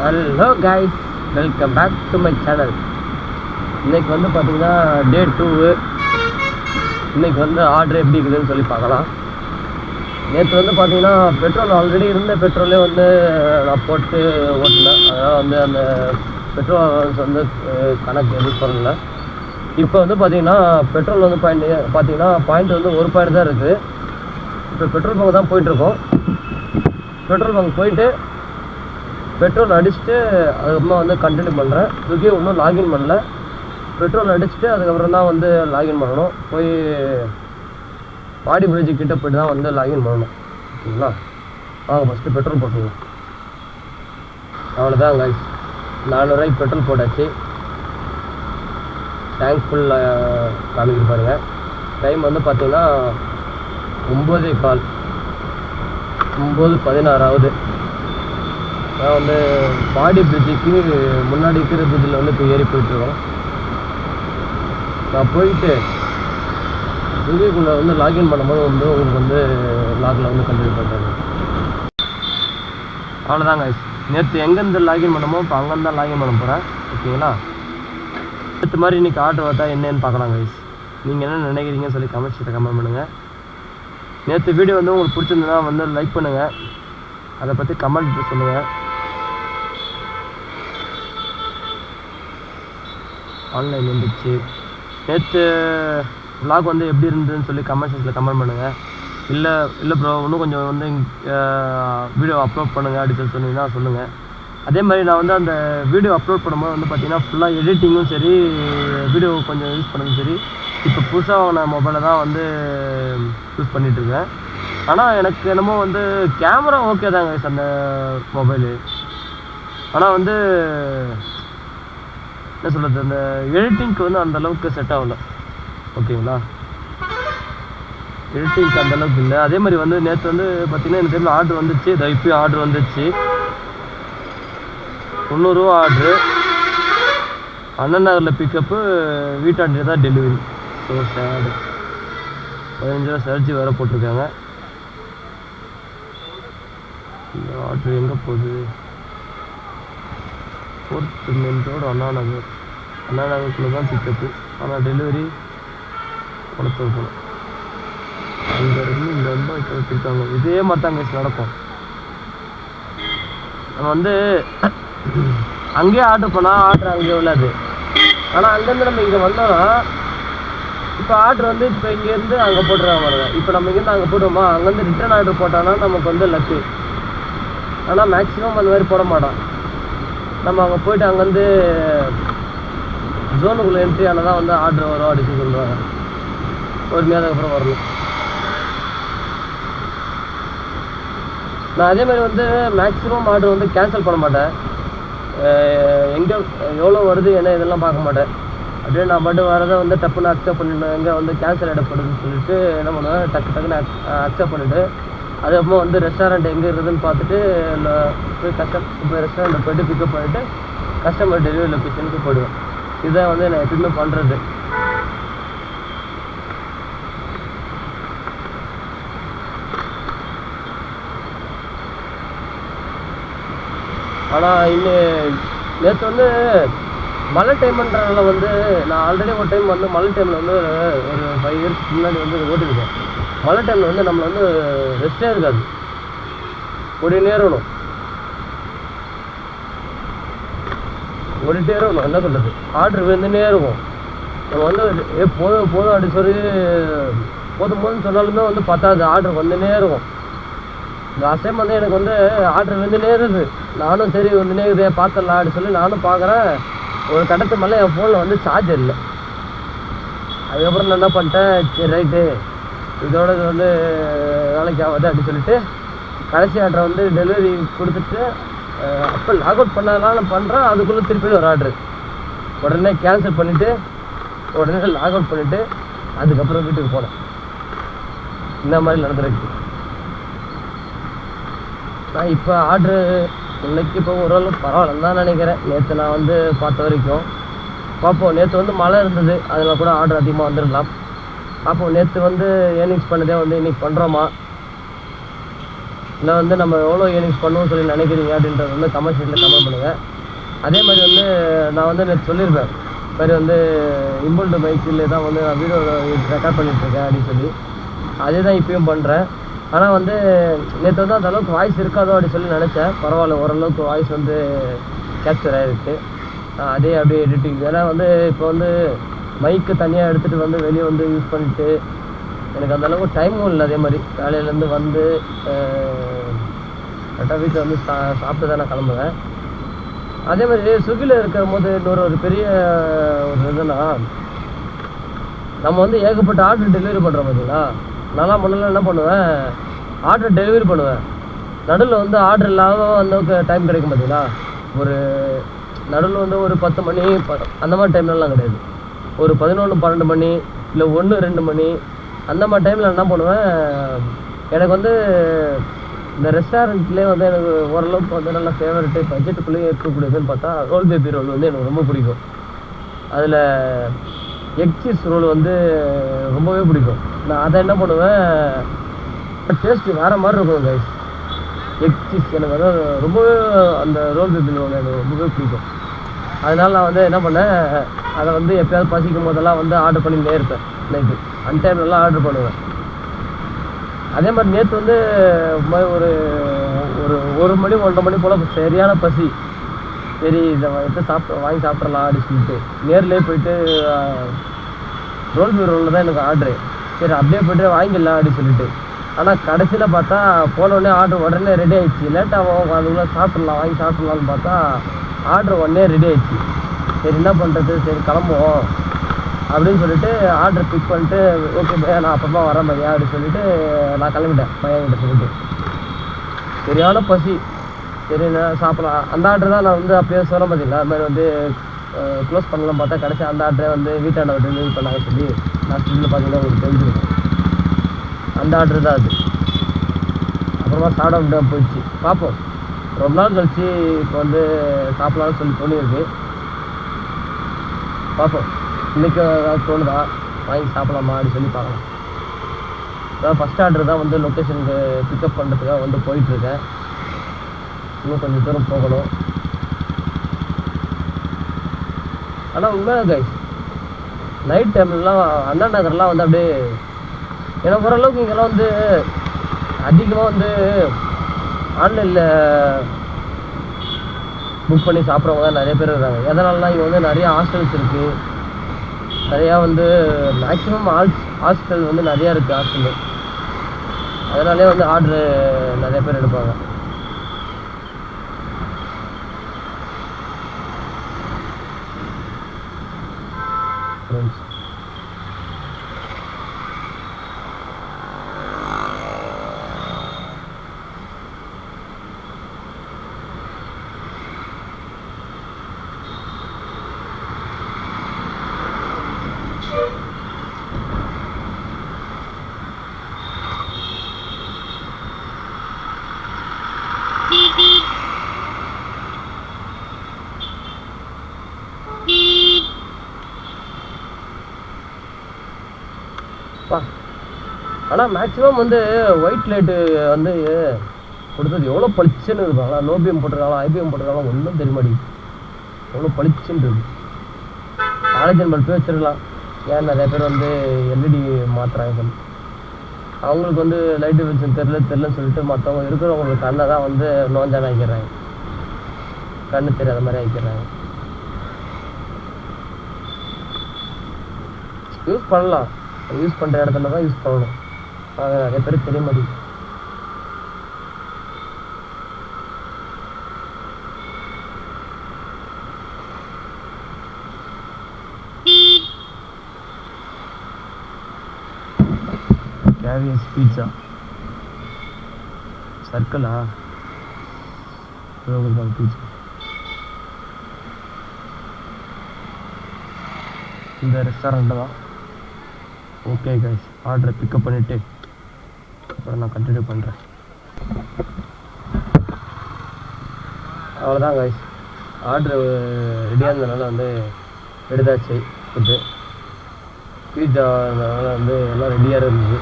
Hello guys welcome back to my channel இன்னைக்கு வந்து பார்த்திங்கன்னா டே டூவு இன்றைக்கி வந்து ஆர்டர் எப்படி இருக்குதுன்னு சொல்லி பார்க்கலாம். நேற்று வந்து பார்த்தீங்கன்னா பெட்ரோல் ஆல்ரெடி இருந்த பெட்ரோலே வந்து நான் போட்டு ஓட்டினேன். அதனால் வந்து அந்த பெட்ரோல் வந்து கணக்கு எதுவும் சொல்லல. இப்போ வந்து பார்த்தீங்கன்னா பெட்ரோல் வந்து பாயிண்ட் பார்த்தீங்கன்னா பாயிண்ட் வந்து ஒரு பாயிண்ட் தான் இருக்குது இப்போ பெட்ரோல் பங்க் தான் போயிட்டுருக்கோம் பெட்ரோல் பங்க் போயிட்டு பெட்ரோல் அடிச்சுட்டு அதுக்கப்புறமா வந்து கண்டினியூ பண்ணுறேன் ஸ்விக்கி இன்னும் லாகின் பண்ணல. பெட்ரோல் அடிச்சுட்டு அதுக்கப்புறம் தான் வந்து லாகின் பண்ணணும். போய் பாடி பிரிட்ஜு கிட்ட போய்ட்டு தான் வந்து லாகின் பண்ணணும். ஓகேங்களா? வாங்க ஃபஸ்ட்டு பெட்ரோல் போட்டுருவோம் அவ்வளோதான் கைஸ் நானூறுரூவாய்க்கு பெட்ரோல் போட்டாச்சு. டேங்க் ஃபுல்லாக காமிக்கிட்டு பாருங்கள் டைம் வந்து பார்த்தீங்கன்னா ஒம்பதே கால். ஒம்பது பதினாறாவது. நான் வந்து பாடி பிரிட்ஜுக்கு முன்னாடி இருக்கிற பிரிட்ஜில் வந்து இப்போ ஏறி போயிட்டுருக்கோம். நான் போயிட்டு இங்கேக்குள்ளே வந்து லாகின் பண்ணும்போது வந்து உங்களுக்கு வந்து லாகில் வந்து கண்டினியூ பண்ணுறாங்க அவ்வளோதாங்க நேற்று எங்கேருந்து லாகின் பண்ணமோ இப்போ அங்கேருந்து தான் லாகின் பண்ண போகிறேன் ஓகேங்களா? அடுத்த மாதிரி இன்னைக்கு ஆர்டர் பார்த்தா என்னன்னு பார்க்கலாம் கைஸ் நீங்கள் என்ன நினைக்கிறீங்கன்னு சொல்லி கமெண்ட் செக்ஷனில் கமெண்ட் பண்ணுங்கள் நேற்று வீடியோ வந்து உங்களுக்கு பிடிச்சிருந்ததுன்னா வந்து லைக் பண்ணுங்கள் அதை பற்றி கமெண்ட் சொல்லுங்கள் ஆன்லைன் வந்துச்சு நேற்று vlog வந்து எப்படி இருந்ததுன்னு சொல்லி கமெண்ட் செக்ஷனில் கமெண்ட் பண்ணுங்கள் இல்லை இல்லை ப்ரோ இன்னும் கொஞ்சம் வந்து வீடியோ அப்லோட் பண்ணுங்கள் அப்படின்னு சொல்லி சொன்னீங்கன்னா சொல்லுங்கள் அதே மாதிரி நான் வந்து அந்த வீடியோ அப்லோட் பண்ணும்போது வந்து பார்த்திங்கன்னா ஃபுல்லாக எடிட்டிங்கும் சரி வீடியோ கொஞ்சம் யூஸ் பண்ணதும் சரி இப்போ புதுசாக வாங்கின மொபைலை தான் வந்து யூஸ் பண்ணிகிட்ருக்கேன் ஆனால் எனக்கு என்னமோ வந்து கேமரா ஓகே தாங்க அந்த மொபைலு ஆனால் வந்து என்ன சொல்கிறது அந்த எடிட்டிங்க்கு வந்து அந்த அளவுக்கு செட் ஆகல. ஓகேங்களா எடிட்டிங்க்கு அந்த அளவுக்கு இல்லை. அதே மாதிரி வந்து நேற்று வந்து பார்த்தீங்கன்னா எனக்கு தெரியல ஆர்டர் வந்துச்சு. இதோ இப்போயும் ஆர்டர் வந்துச்சு. தொண்ணூறுரூவா ஆர்டரு அண்ணன் நகரில் பிக்கப்பு வீட்டாண்டியே தான் டெலிவரி ஸோ சேடு பதினஞ்சு ரூபா சர்ஜி வேறு போட்டிருக்காங்க. இந்த ஆர்டர் எங்கே போகுது? ஃபோர்த் மெயின் அண்ணா நகர் அண்ணா நகருக்குள்ளே தான் பிக்கப்பு ஆனால் டெலிவரி குளத்தூர் போகணும் அங்கேருந்து இங்கே வந்து இப்போ இதே மாதிரி தான் கேஸ் நடக்கும். நம்ம வந்து அங்கேயே ஆர்டர் பண்ணால் ஆர்டர் அங்கேயே உள்ளது. ஆனால் அங்கேருந்து நம்ம இங்கே வந்தோம்னா இப்போ ஆர்டர் வந்து இப்போ இங்கேருந்து அங்கே போட்டுருக்காங்க பாருங்க இப்போ நம்ம இங்கேருந்து அங்கே போடுவோமா அங்கேருந்து ரிட்டர்ன் ஆர்டர் போட்டோன்னா நமக்கு வந்து லக்கு ஆனால் மேக்ஸிமம் அந்த மாதிரி போட மாட்டோம். நம்ம அங்கே போயிட்டு அங்கேருந்து ஜோனுக்குள்ளே என்ட்ரி ஆனால் தான் வந்து ஆர்டர் வரும் அப்படின்னு சொல்லுவாங்க. பொறுமையாக அதுக்கப்புறம் வரணும். நான் அதே மாதிரி வந்து மேக்ஸிமம் ஆர்டர் வந்து கேன்சல் பண்ண மாட்டேன். எங்கே எவ்வளோ வருது என்ன இதெல்லாம் பார்க்க மாட்டேன். அப்படியே நான் மட்டும் வரதை வந்து டப்புன்னு அக்செப்ட் பண்ணிடணும் எங்கே வந்து கேன்சல் ஆகிடப்படுதுன்னு சொல்லிட்டு என்ன பண்ணுவேன் டக்கு டக்குன்னு அக்செப்ட் பண்ணிவிட்டு அதுக்கப்புறமா வந்து ரெஸ்டாரண்ட் எங்கே இருக்குதுன்னு பார்த்துட்டு நான் போய் கஸ்டம் போய் ரெஸ்டாரண்ட்டில் போயிட்டு பிக்கப் பண்ணிவிட்டு கஸ்டமர் டெலிவரி லொக்கேஷனுக்கு போயிடுவேன். இதான் வந்து நான் எப்பயுமே பண்ணுறது ஆனால் இன்னும் நேற்று வந்து மழை டைம்ன்றனால வந்து நான் ஆல்ரெடி ஒரு டைம் வந்து மழை டைமில் வந்து ஒரு ஃபைவ் இயர்ஸ் முன்னாடி வந்து ஓட்டிருக்கேன். மழை டைமில் வந்து நம்மளை வந்து ரெஸ்டே இருக்காது. ஓடினே இருக்கணும் ஓடிட்டே இருக்கணும் என்ன சொல்கிறது ஆர்டர் வந்துன்னே இருக்கும். நம்ம வந்து ஏ போதும் போதும் அப்படி சொல்லி போதும் போதும்னு சொன்னாலுமே வந்து பத்தாது. ஆர்டர் வந்துனே இருக்கும். இந்த அசைம் வந்து எனக்கு வந்து ஆர்டர் வந்துனே இருக்குது நானும் சரி வந்துனே இருக்குதே. பார்த்துடலாம் அப்படின்னு சொல்லி நானும் பார்க்குறேன் ஒரு கட்டத்து மேலே என் ஃபோனில் வந்து சார்ஜர் இல்லை. அதுக்கப்புறம் நான் என்ன பண்ணிட்டேன்? சரி ரைட்டு இதோட இது வந்து வேலைக்கு ஆகாது அப்படின்னு சொல்லிட்டு கடைசி ஆர்டரை வந்து டெலிவரி கொடுத்துட்டு அப்போ லாக் அவுட் பண்ணதுனால பண்ணுறேன் அதுக்குள்ளே திருப்பி ஒரு ஆர்டர் உடனே கேன்சல் பண்ணிவிட்டு உடனே லாக் அவுட் பண்ணிவிட்டு அதுக்கப்புறம் வீட்டுக்கு போனேன் இந்த மாதிரி நடந்துருக்கு. நான் இப்போ ஆர்டரு இன்னைக்கு இப்போ ஓரளவு பரவாயில்லன்னு தான் நினைக்கிறேன். நேற்று நான் வந்து பார்த்த வரைக்கும். பார்ப்போம். நேற்று வந்து மழை இருந்தது. அதில் கூட ஆர்டர் அதிகமாக வந்துடலாம். பார்ப்போம் நேற்று வந்து ஏர்னிங்ஸ் பண்ணதே வந்து இன்னைக்கு பண்ணுறோமா இல்லை வந்து நம்ம எவ்வளோ ஏர்னிங்ஸ் பண்ணுவோம்னு சொல்லி நினைக்கிறீங்க அப்படின்றது வந்து கமெண்ட் செக்ஷனில் கமெண்ட் பண்ணுங்கள் அதே மாதிரி வந்து நான் வந்து நேற்று சொல்லியிருப்பேன். மாதிரி வந்து இம்புல்டு பைக்கில் தான் வந்து நான் வீடியோ ரெக்கார்ட் பண்ணிகிட்ருக்கேன் அப்படின்னு சொல்லி. அதே தான் இப்பயும் பண்ணுறேன் ஆனால் வந்து நேற்று வந்து அந்த அளவுக்கு வாய்ஸ் இருக்காதோ அப்படின்னு சொல்லி நினச்சேன். பரவாயில்ல ஓரளவுக்கு வாய்ஸ் வந்து கேப்சர் ஆகிருக்கு அதே அப்படியே எடிட்டிங் ஏன்னா வந்து இப்போ வந்து மைக்கு தனியாக எடுத்துகிட்டு வந்து வெளியே வந்து யூஸ் பண்ணிட்டு எனக்கு அந்தளவுக்கு டைமும் இல்லை அதே மாதிரி வேலையிலேருந்து வந்து கரெக்டாக வீட்டில் வந்து சா சாப்பிட்டு தான் நான் கிளம்புவேன். அதே மாதிரி ஸ்விக்கியில் இருக்கும் போது இன்னொரு ஒரு பெரிய ஒரு இதுனா நம்ம வந்து ஏகப்பட்ட ஆர்டர் டெலிவரி பண்ணுறோம் பார்த்தீங்களா நான்லாம் முன்னெல்லாம் என்ன பண்ணுவேன் ஆர்டர் டெலிவரி பண்ணுவேன். நடுவில் வந்து ஆர்டர் இல்லாமல் அந்த டைம் கிடைக்கும் பார்த்தீங்களா ஒரு நடுவில் வந்து ஒரு பத்து மணி ப- அந்த மாதிரி டைம்லலாம் கிடையாது. ஒரு பதினொன்று பன்னெண்டு மணி இல்லை ஒன்று ரெண்டு மணி அந்த மாதிரி டைமில் என்ன பண்ணுவேன்? எனக்கு வந்து இந்த ரெஸ்டாரண்ட்லேயே வந்து எனக்கு ஓரளவுக்கு வந்து நல்லா ஃபேவரட்டு பட்ஜெட்டுக்குள்ளேயே இருக்கக்கூடியதுன்னு பார்த்தா ரோல் பேபி ரோல் வந்து எனக்கு ரொம்ப பிடிக்கும். அதில் எக் சீஸ் ரோல் வந்து ரொம்பவே பிடிக்கும். நான் அதை என்ன பண்ணுவேன்? டேஸ்ட்டு வேறு மாதிரி இருக்கும் கைஸ் எக் சீஸ் எனக்கு வந்து ரொம்பவே அந்த ரோல் பேபி ரோல் எனக்கு ரொம்பவே பிடிக்கும். அதனால நான் வந்து என்ன பண்ணேன் அதை வந்து எப்பயாவது பசிக்கும் போதெல்லாம் வந்து ஆர்டர் பண்ணிக்கிட்டே இருப்பேன் நைட்டு அன் டைம்லலாம் ஆர்டர் பண்ணுவேன். அதே மாதிரி நேற்று வந்து ஒரு ஒரு ஒரு மணி ஒன்றரை மணி போல் சரியான பசி. சரி இதை எடுத்து சாப்பிட வாங்கி சாப்பிட்றலாம் அப்படின்னு சொல்லிட்டு நேர்லேயே போயிட்டு ரோல் பி ரோலில் தான் எனக்கு ஆர்டரு சரி அப்படியே போய்ட்டு வாங்கிடலாம் அப்படின்னு சொல்லிட்டு. ஆனால் கடைசியில் பார்த்தா போன உடனே ஆர்டர் உடனே ரெடி ஆயிடுச்சு லேட்டாகும் அதுக்குள்ளே சாப்பிட்லாம் வாங்கி சாப்பிட்லான்னு பார்த்தா ஆர்டர் உடனே ரெடி ஆயிடுச்சு. சரி என்ன பண்ணுறது சரி கிளம்புவோம். அப்படின்னு சொல்லிட்டு ஆர்டர் பிக் பண்ணிட்டு ஓகே பையா நான் அப்புறமா வரேன் பையா அப்படின்னு சொல்லிட்டு நான் கிளம்பிட்டேன் பையன்கிட்ட சொல்லிட்டு. சரியான பசி. சரி நான் சாப்பிடலாம். அந்த ஆர்டர் தான் நான் வந்து அப்பயே சொல்ல பார்த்தீங்களா அது மாதிரி வந்து க்ளோஸ் பண்ணலாம் பார்த்தா கடைசி அந்த ஆர்டரை வந்து வீட்டாண்ட டெலிவரி பண்ணாங்க சொல்லி நான் ஸ்டில் பார்த்தீங்கன்னா உங்களுக்கு தெரிஞ்சுருக்கேன் அந்த ஆர்டர் தான் அது. அப்புறமா சாப்பிட முடியாமல் போயிடுச்சு. பார்ப்போம். ரொம்ப நாள் கழிச்சு இப்போ வந்து சாப்பிடலாம்னு சொல்லி தோணியிருக்கு. பார்ப்போம் இன்றைக்கி ஏதாவது தோணுதா? வாங்கி சாப்பிடலாமா அப்படின்னு சொல்லி பார்க்கலாம். அதான் ஃபஸ்ட் ஆர்டர் தான் வந்து லொக்கேஷனுக்கு பிக்கப் பண்ணுறதுக்காக வந்து போயிட்டுருக்கேன். இன்னும் கொஞ்சம் தூரம் போகணும். ஆனால் உண்மையாக கைஸ் நைட் டைம்லலாம் அண்ணா நகர்லாம் வந்து அப்படியே எனக்கு ஓரளவுக்கு இங்கெல்லாம் வந்து அதிகமாக வந்து ஆன்லைனில் புக் பண்ணி சாப்பிட்றவங்க தான் நிறைய பேர் இருக்காங்க. எதனாலனா இங்கே வந்து நிறைய ஹாஸ்டல்ஸ் இருக்குது நிறையா வந்து மேக்ஸிமம் ஹால்ஸ் ஹாஸ்டல் வந்து நிறையா இருக்குது ஹாஸ்டலு அதனாலே வந்து ஆர்டரு நிறைய பேர் எடுப்பாங்க. ஃப்ரெண்ட்ஸ் பா ஆனால் மேக்ஸிமம் வந்து ஒயிட் லைட்டு வந்து கொடுத்தது எவ்வளோ பளிச்சுன்னு இருப்பாங்களா நோபிஎம் போட்டிருக்காங்களா ஐபிஎம் போட்டிருக்காங்களா ஒன்றும் தெரிய மாட்டேங்குது எவ்வளோ பளிச்சுன்னு இருக்கு. காலேஜ் பல்பே வச்சிருக்கலாம். ஏன் நிறைய பேர் வந்து எல்இடி மாற்றுறாங்க அவங்களுக்கு வந்து லைட்டு வெளிச்சம் தெரில தெரிலன்னு சொல்லிட்டு மற்றவங்க இருக்கிறவங்களுக்கு கண்ணை தான் வந்து நோஞ்சான ஆக்கிடுறாங்க. கண்ணு தெரியாத மாதிரி ஆக்கிடுறாங்க. யூஸ் பண்ணலாம். யூஸ் பண்ணுற இடத்துல தான் யூஸ் பண்ணணும். அது நிறைய பேருக்கு தெரிய மாட்டேங்குது கேவியஸ் பீட்சா சர்க்கிளா பீட்சா இந்த ரெஸ்டாரண்ட்டு தான். ஓகே கைஸ் ஆர்டரை பிக்கப் பண்ணிவிட்டு அப்புறம் நான் கண்டினியூ பண்ணுறேன் அவ்வளோதான் கைஸ் ஆர்டர் ரெடியாக இருந்ததுனால வந்து எடுத்தாச்சு ஃபுட்டு பீட்சா இருந்ததுனால வந்து எல்லாம் ரெடியாக இருந்துச்சு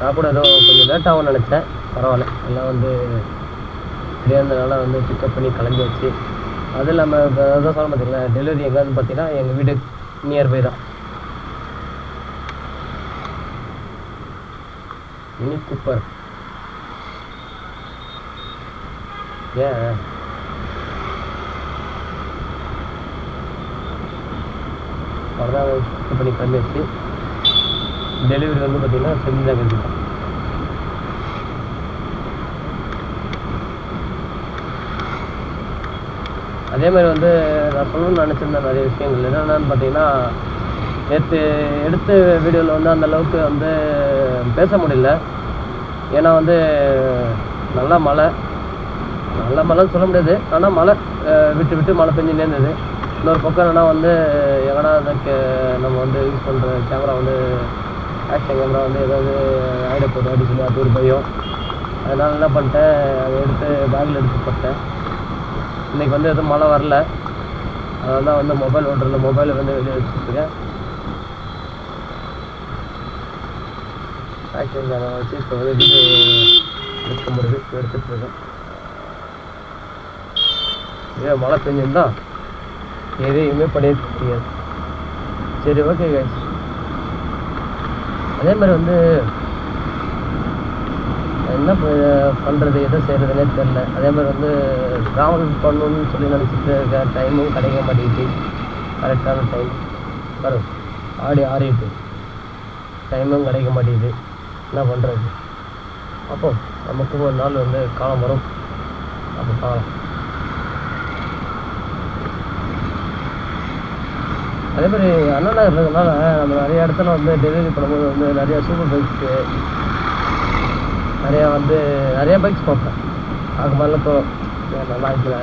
நான் கூட ஏதோ கொஞ்சம் லேட் நினச்சேன். பரவாயில்ல. எல்லாம் வந்து ரெடியாக இருந்தனால வந்து பிக்கப் பண்ணி கிளம்பியாச்சு. அதுவும் இல்லாமல் இப்போ அதான் சொல்ல பார்த்தீங்களா டெலிவரி எங்கேருந்து பார்த்தீங்கன்னா எங்கள் வீடு நியர்பை தான். மினி குப்பர் ஏன் அவ்வளோதான் பிக்கப் பண்ணி பண்ணிடுச்சு டெலிவரி வந்து பார்த்தீங்கன்னா செஞ்சாங்க தான் அதே மாதிரி வந்து நான் சொல்லணும்னு நினச்சிருந்தேன் நிறைய விஷயங்கள். என்னென்னு பார்த்தீங்கன்னா நேற்று எடுத்த வீடியோவில் வந்து அந்த அளவுக்கு வந்து பேச முடியல. ஏன்னா வந்து நல்லா மழை. நல்ல மழைன்னு சொல்ல முடியாது. ஆனால் மழை விட்டு விட்டு மழை பெஞ்சுனே இருந்தது. இன்னொரு பக்கம் என்னென்னா வந்து எங்கன்னா அந்த கே- நம்ம வந்து யூஸ் பண்ணுற கேமரா வந்து ஆக்ஷன் கேமரா வந்து ஏதாவது ஆயிட போதும் அப்படி சொல்லி அது ஒரு பயம். அதனால் என்ன பண்ணிட்டேன் அதை எடுத்து பேக்கில் எடுத்து போட்டேன். இன்றைக்கி வந்து எதுவும் மழை வரல. அதனால் தான் வந்து மொபைல் ஓட்டுறது மொபைலை வந்து வெளியே வச்சுருக்கேன் ஆக்ஷன் கேமரா வச்சு இப்போ வந்து எடுக்க முடியுது இப்போ எடுத்துட்டு இருக்கேன் இதே மழை பெஞ்சிருந்தா? எதையுமே பண்ணியிருக்க முடியாது. சரி ஓகே கைஸ் அதே மாதிரி வந்து என்ன பண்ணுறது எதை செய்கிறதுனே தெரில அதே மாதிரி வந்து ட்ராவல் பண்ணணும்னு சொல்லி நினச்சிட்டு இருக்க டைமும் கிடைக்க மாட்டேங்குது. கரெக்டான டைம் வரும் ஆடி ஆறிட்டு டைமும் கிடைக்க மாட்டேங்குது. என்ன பண்ணுறது அப்போ நமக்கும் ஒரு நாள் வந்து காலம் வரும். அப்போ பார்க்கலாம். அதே மாதிரி அண்ணா நகர் இருக்கிறதுனால நம்ம நிறைய இடத்துல வந்து டெலிவரி பண்ணும்போது வந்து நிறைய சூப்பர் பைக்ஸு நிறையா வந்து நிறைய பைக்ஸ் பார்ப்பேன் அது மாதிரிலாம் தோணும் நல்லா இருக்கல?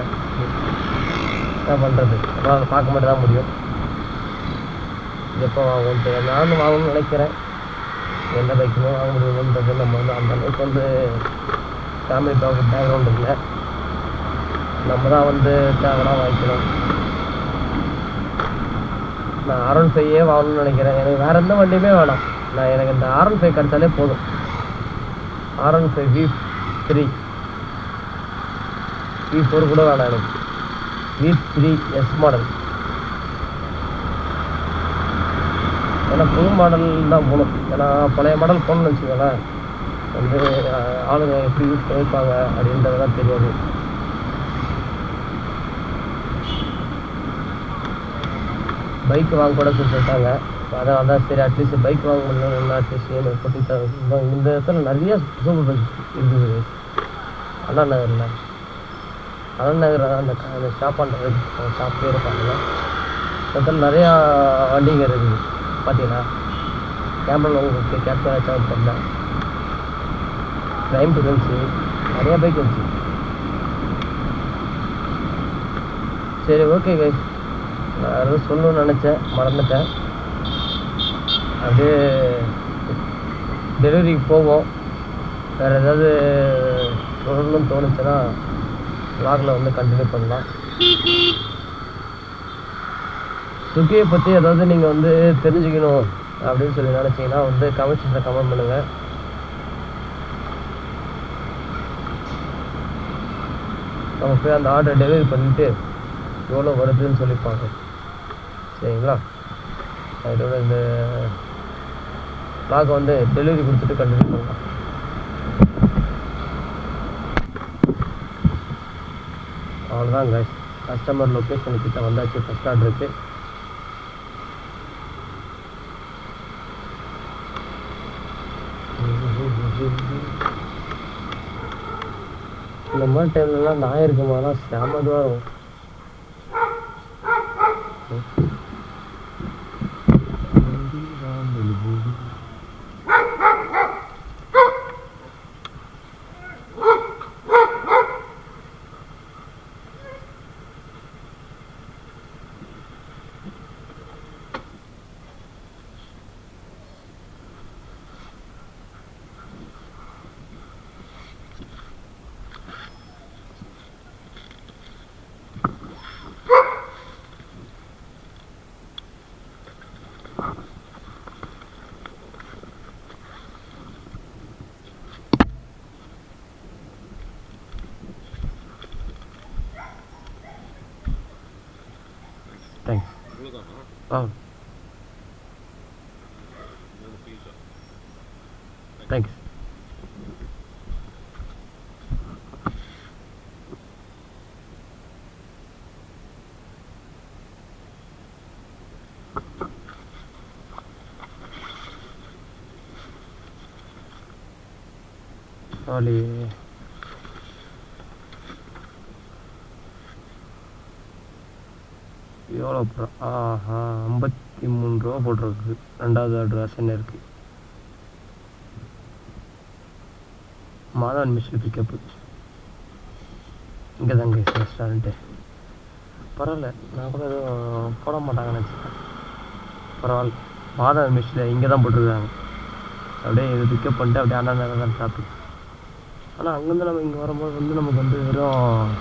என்ன பண்ணுறது நம்மளால் பார்க்க மட்டும் தான் முடியும். எப்போ வாங்கும்ட்டு நானும் வாங்கணும்னு நினைக்கிறேன். என்ன வைக்கணும் வாங்க நம்ம வந்து அந்த அளவுக்கு வந்து ஃபேமிலி பேக் பேக்ரவுண்ட் இல்லை. நம்ம தான் வந்து தேவைலாம் வாங்கிக்கணும். நான் ஆர்என் ஃபையே வாங்கணும்னு நினைக்கிறேன். எனக்கு வேறு எந்த வண்டியுமே வேணாம். நான் எனக்கு இந்த ஆர்என் ஃபைவ் கிடைச்சாலே போதும். RN five V three V four கூட வேணாம் எனக்கு. வி த்ரீ எஸ் மாடல் ஏன்னா புது மாடல் தான் போகணும் ஏன்னா பழைய மாடல் போகணும்னு வச்சுக்கோங்களேன். வந்து ஆளுங்க எப்படி யூஸ் பண்ணியிருப்பாங்க அப்படின்றதெல்லாம் தெரியாது. பைக் வாங்க கூட சொல்லிட்டாங்க அதான் அதான் சரி அட்லீஸ்ட் பைக் வாங்க முடியல அட்லீஸ்ட் இஎம்ஐ போட்டு இந்த இடத்துல நிறைய சூப்பர் பைக் இருக்குது. அண்ணா நகரில். அண்ணா நகர் அந்த அந்த ஷாப் அந்த ஷாப் பேர் இடத்துல நிறையா வண்டிங்க இருக்குது. பார்த்தீங்கன்னா கேமரா உங்களுக்கு கேப்சர் ஆச்சா தெரியல டைம் இருந்துச்சு நிறைய பைக் இருந்துச்சு சரி ஓகே கைஸ் நான் ஏதோ சொல்லணும்னு நினச்சேன் மறந்துட்டேன். அப்படியே டெலிவரிக்கு போவோம். வேறு ஏதாவது சொல்லணும்னு தோணுச்சுன்னா vlogல வந்து கண்டினியூ பண்ணலாம். சுக்கியை பற்றி ஏதாவது நீங்கள் வந்து தெரிஞ்சுக்கணும் அப்படின்னு சொல்லி நினச்சிங்கன்னா வந்து கமெண்ட் செக்ஷனில் கமெண்ட் பண்ணுங்கள் நம்ம போய் அந்த ஆர்டர் டெலிவரி பண்ணிவிட்டு எவ்வளோ வருதுன்னு சொல்லி பார்க்கணும் சரிங்களா? நான் இதோட இந்த vlog வந்து டெலிவரி கொடுத்துட்டு கண்டினியூ பண்ணலாம். அவ்வளோதான் கஸ்டமர் லொக்கேஷன் கிட்ட வந்தாச்சு ஃபஸ்ட் ஆர்டருக்கு இந்த மாதிரி டைம்லலாம் நாய் இருக்குமாலாம் செம இதுவாக இருக்கும் Oh. Thanks. Oh. எவ்வளோ போடுறோம் ஆஹா ஐம்பத்தி மூணு ரூபா போட்டிருக்கு. ரெண்டாவது ஆர்டர் என்ன இருக்குது மாதவன் மிஷில் பிக்கப்பு இங்கே தாங்க ரெஸ்டாரண்ட்டு பரவாயில்ல. நான் கூட எதுவும் போட மாட்டாங்கன்னு நினச்சேன். பரவாயில்ல. மாதவன் மிஷில் இங்கே தான் போட்டிருக்காங்க. அப்படியே இது பிக்கப் பண்ணிட்டு அப்படியே அண்ணா நேரம் தான் ட்ராஃபிக் ஆனால் அங்கேருந்து நம்ம இங்கே வரும்போது வந்து நமக்கு வந்து வெறும்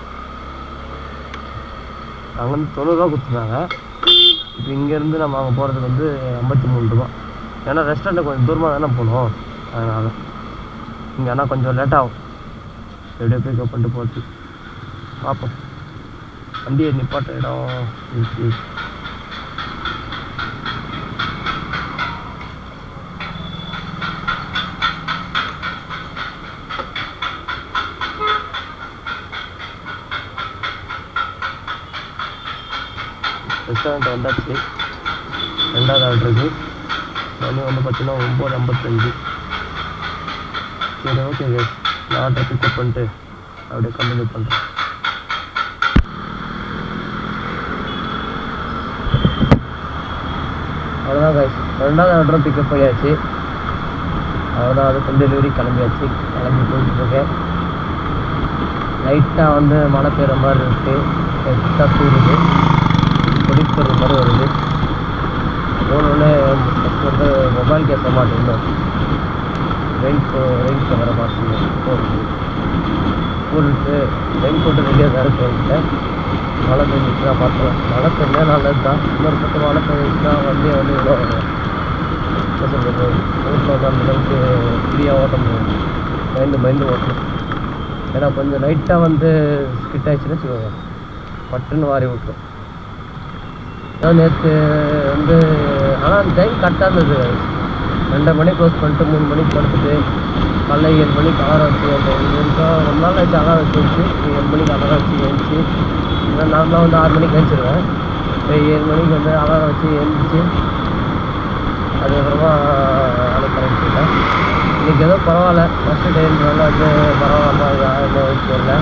அங்கேருந்து தொண்ணூறுரூவா கொடுத்துருந்தாங்க. இப்போ இங்கேருந்து நம்ம அங்கே போகிறதுக்கு வந்து ஐம்பத்தி மூணு ரூபா. ஏன்னா ரெஸ்டாரண்ட்டு கொஞ்சம் தூரமாக தானே போகணும். அதனால் இங்கே ஆனால் கொஞ்சம் லேட் ஆகும். எப்படியோ பிக்கப் பண்ணிட்டு போகிறது பார்ப்போம். வண்டியை நிப்பாட்ட இடம் இருக்குது ரெஸ்டாரண்ட் வந்தாச்சு ரெண்டாவது ஆர்டருக்கு மணி வந்து பார்த்தீங்கன்னா ஒம்பது ஐம்பத்தஞ்சு. சரி ஓகே கேஸ் நான் ஆர்டர் பிக்கப் பண்ணிட்டு அப்படியே கண்டினியூ பண்ணுறேன் அவ்வளோதான் கைஸ் ரெண்டாவது ஆர்டரும் பிக்கப் பண்ணியாச்சு அவ்வளோதான் அதுக்கு டெலிவரி கிளம்பியாச்சு. கிளம்பி போயிட்டுருக்கேன் லைட்டாக வந்து மழை பெய்கிற மாதிரி இருக்குது எக்ஸ்ட்ரா தூருது குடிக்கிறது மாதிரி வருது போனோடனே ஃபஸ்ட் வந்து மொபைல் கேட்க மாட்டேங்குது ரெயின் கோ ரெயின் கவரை மாட்டேங்குது போகுது போட்டுட்டு ரெயின் கோட்டு ரெடியாக தான் இருக்கு என்கிட்ட மழை பெஞ்சிச்சுன்னா பார்க்கலாம். மழை பெஞ்சா நல்லது தான் இன்னொரு பக்கம் மழை பெஞ்சிச்சுன்னா வண்டியை வந்து இவ்வளோ என்ன சொல்கிறது ரோட்டில் வந்து அந்த அளவுக்கு ஃப்ரீயாக ஓட்ட முடியும் மைண்டு மைண்டு ஓட்டணும். ஏன்னா கொஞ்சம் லைட்டாக வந்து ஸ்கிட் ஆகிடுச்சுன்னு வச்சுக்கோங்க. பட்டுன்னு வாரி விட்டுரும் நேற்று வந்து ஆனால் அந்த டைம் கரெக்டாக இருந்தது. ரெண்டரை மணிக்கு க்ளோஸ் பண்ணிட்டு மூணு மணிக்கு படுத்துட்டு காலைல ஏழு மணிக்கு அலாரம் வச்சு அந்த ஒரு ரொம்ப நாள் ஆச்சு அலாரம் வச்சு வச்சு ஏழு மணிக்கு அலாரம் வச்சு எழுந்துச்சு. இல்லை நார்மலாக வந்து ஆறு மணிக்கு எழுந்திருவேன் ஏழு மணிக்கு வந்து அலாரம் வச்சு எழுந்துச்சு. அதுக்கப்புறமா வேலைக்கு கிளம்பிட்டேன் இன்றைக்கி ஏதோ பரவாயில்ல. ஃபஸ்ட்டு டைம்னால வந்து பரவாயில்லாம எந்த விஷயம் இல்லை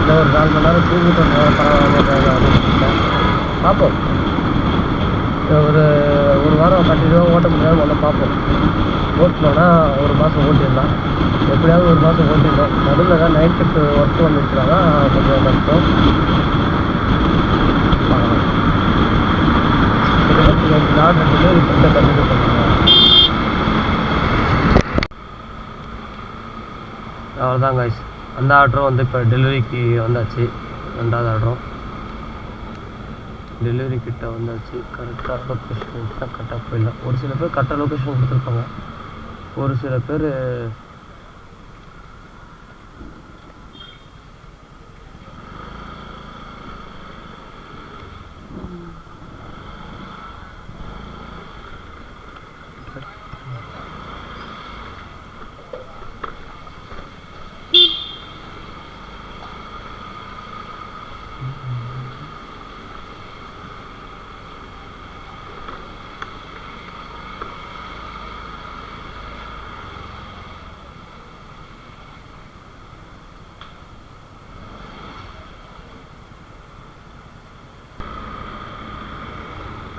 இன்னும் ஒரு நாலு மணி நேரம் தூங்கிட்டு வந்தோம் பரவாயில்லாம அப்படின்னு பார்ப்போம். ஒரு ஒரு வாரம் கண்டினியூவாக ஓட்ட முடியாது முதல்ல பார்ப்போம். ஓட்டினோன்னா ஒரு மாதம் ஓட்டிடலாம். எப்படியாவது ஒரு மாதம் ஓட்டிடணும். நடுவில் தான் நைட் ஷிஃப்ட் ஒர்க் வந்துச்சுன்னா கொஞ்சம் கஷ்டம். பார்க்கலாம் ஆர்டர் டெலிவரி பண்ணிட்டு கண்டினியூ பண்ணுங்க அவ்வளோதான் கைஸ் அந்த ஆர்டரும் வந்து இப்போ டெலிவரிக்கு வந்தாச்சு. ரெண்டாவது ஆர்டரும் டெலிவரி கிட்ட வந்தாச்சு. கரெக்டாக லொக்கேஷன் தான் கரெக்டாக போயிடலாம். ஒரு சில பேர் கரெக்டாக லொக்கேஷன் கொடுத்துருப்பாங்க. ஒரு சில பேர்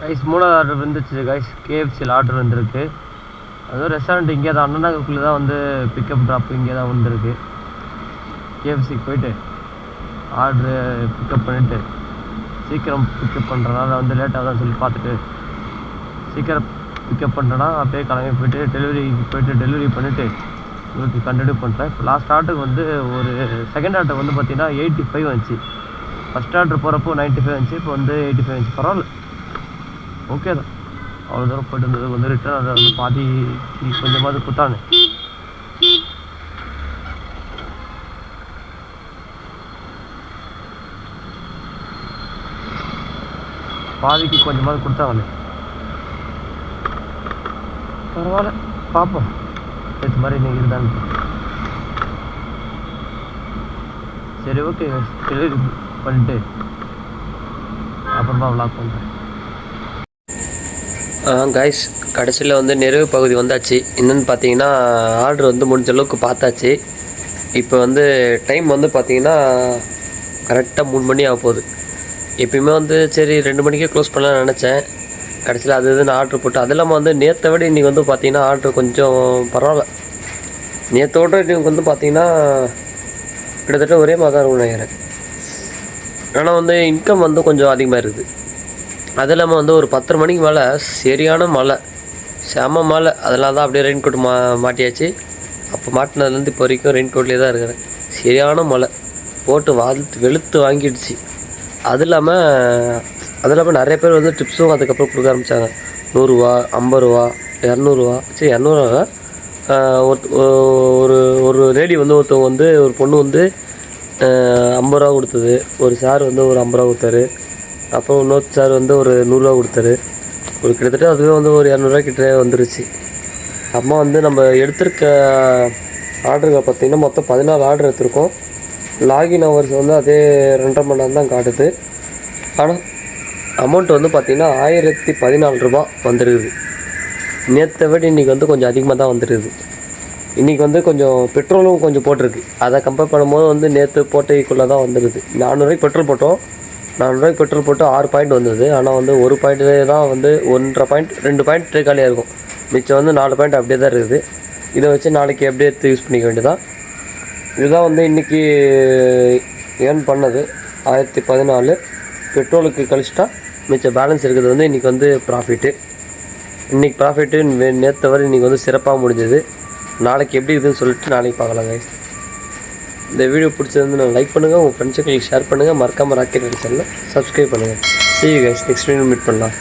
கைஸ் மூணாவது ஆர்டர் வந்துச்சு கைஸ் கேஎஃப்சியில் ஆர்டர் வந்திருக்கு. அதுவும் ரெஸ்டாரண்ட் இங்கே தான் அண்ணா நகருக்குள்ளே தான் வந்து பிக்கப் ட்ராப் இங்கே தான் வந்திருக்கு. கேஎஃப்சிக்கு போயிட்டு ஆர்டரு பிக்கப் பண்ணிவிட்டு சீக்கிரம் பிக்கப் பண்ணுறனால வந்து லேட்டாக தான் சொல்லி பார்த்துட்டு சீக்கிரம் பிக்கப் பண்ணுறேன்னா அப்படியே கிளம்பி போயிட்டு டெலிவரிக்கு போயிட்டு டெலிவரி பண்ணிவிட்டு உங்களுக்கு கண்டினியூ பண்ணுறேன் இப்போ லாஸ்ட் ஆர்டருக்கு வந்து ஒரு செகண்ட் ஆர்டர் வந்து பார்த்தீங்கன்னா எயிட்டி ஃபைவ் வந்துச்சு. ஃபஸ்ட் ஆர்டர் போகிறப்போ நைன்ட்டி ஃபைவ் வந்துச்சு இப்போ வந்து எயிட்டி ஃபைவ் வந்துச்சு. பரவாயில்ல. ஓகே தான். அவ்வளோ தூரம் போயிட்டு வந்தது வந்து ரிட்டர்ன் அதை வந்து பாதி கொஞ்சமாவது கொடுத்தாங்க பாதிக்கு கொஞ்சமாவது கொடுத்தாங்களே. பரவாயில்ல பார்ப்போம் இது மாதிரி நீங்கள் இருந்தான்னு சரி ஓகே டெலிவரி பண்ணிட்டு அப்புறமா விளாக் பண்ணுறேன் காய்ஸ் கடைசியில் வந்து நிறைவு பகுதி வந்தாச்சு. என்னென்னு பார்த்தீங்கன்னா ஆர்டர் வந்து முடிஞ்ச அளவுக்கு பார்த்தாச்சு. இப்போ வந்து டைம் வந்து பார்த்தீங்கன்னா கரெக்டாக மூணு மணி ஆக போகுது. எப்பயுமே வந்து சரி ரெண்டு மணிக்கே க்ளோஸ் பண்ணலாம்னு நினச்சேன். கடைசியில் அது இதுன்னு ஆர்டர் போட்டு அது இல்லாமல் வந்து நேற்றை விட இன்றைக்கி வந்து பார்த்தீங்கன்னா ஆர்டர் கொஞ்சம் பரவாயில்ல. நேற்றோட இன்றைக்கி வந்து பார்த்தீங்கன்னா கிட்டத்தட்ட ஒரே மாதிரி நினைக்கிறேன். ஆனால் வந்து இன்கம் வந்து கொஞ்சம் அதிகமாக இருக்குது. அது இல்லாமல் வந்து ஒரு பத்தரை மணிக்கு மேலே சரியான மழை. செம மழை. அதெல்லாம் தான் அப்படியே ரெயின் கோட் மா மாட்டியாச்சு. அப்போ மாட்டினதுலேருந்து இப்போ வரைக்கும் ரெயின் கோட்லேயே தான் இருக்கிறேன். சரியான மழை. போட்டு வாழ்த்து வெளுத்து வாங்கிடுச்சு. அது இல்லாமல் அது இல்லாமல் நிறைய பேர் வந்து டிப்ஸும் அதுக்கப்புறம் கொடுக்க ஆரம்பித்தாங்க நூறுரூவா ஐம்பது ரூபா இரநூறுவா. சரி இரநூறுவா ஒரு ஒரு லேடி வந்து ஒருத்தவங்க வந்து ஒரு பொண்ணு வந்து ஐம்பது ரூபா கொடுத்தது. ஒரு சார் வந்து ஒரு ஐம்பது ரூபா கொடுத்தாரு. அப்புறம் இன்னொரு சார் வந்து ஒரு நூறுரூவா கொடுத்தாரு. ஒரு கிட்டத்தட்ட அதுவே வந்து ஒரு இரநூறுவா கிட்ட வந்துருச்சு. அம்மா வந்து நம்ம எடுத்திருக்க ஆர்டருங்க பார்த்தீங்கன்னா மொத்தம் பதினாலு ஆர்டர் எடுத்திருக்கோம். லாகின் ஹவர்ஸ் வந்து அதே ரெண்டரை மணி நேரம் தான் காட்டுது. ஆனால் அமௌண்ட் வந்து பார்த்திங்கன்னா ஆயிரத்தி பதினாலு ரூபா வந்துருக்குது. நேற்றை விட இன்றைக்கி வந்து கொஞ்சம் அதிகமாக தான் வந்துருக்குது. இன்றைக்கி வந்து கொஞ்சம் பெட்ரோலும் கொஞ்சம் போட்டிருக்கு. அதை கம்பேர் பண்ணும்போது வந்து நேற்று போட்டைக்குள்ளே தான் வந்துடுது நானூறுரூவாய்க்கு பெட்ரோல் போட்டோம். நானூறுரூவாய்க்கு பெட்ரோல் போட்டு ஆறு பாயிண்ட் வந்தது. ஆனால் வந்து ஒரு பாயிண்ட்லேயே தான் வந்து ஒன்றரை பாயிண்ட் ரெண்டு பாயிண்ட் காலியாக இருக்கும். மிச்சம் வந்து நாலு பாயிண்ட் அப்படியே தான் இருக்குது. இதை வச்சு நாளைக்கு அப்படியே எடுத்து யூஸ் பண்ணிக்க வேண்டியதான் இதுதான் வந்து இன்றைக்கி ஏர்ன் பண்ணது? ஆயிரத்தி பதினாலு பெட்ரோலுக்கு கழிச்சிட்டா மிச்சம் பேலன்ஸ் இருக்கிறது வந்து இன்றைக்கி வந்து ப்ராஃபிட்டு இன்றைக்கி ப்ராஃபிட்டு நேற்று வரை இன்றைக்கி வந்து சிறப்பாக முடிஞ்சது. நாளைக்கு எப்படி இருக்குதுன்னு சொல்லிட்டு நாளைக்கு பார்க்கலாம் கைஸ் இந்த வீடியோ பிடிச்சிருந்து நான் லைக் பண்ணுங்கள் உங்கள் ஃப்ரெண்ட்ஸுக்கு ஷேர் பண்ணுங்கள் மறக்காமல் ராக்கெட் சேனலை சப்ஸ்கிரைப் பண்ணுங்கள் சரி கைஸ் நெக்ஸ்ட் வீடியோ மீட் பண்ணலாம்.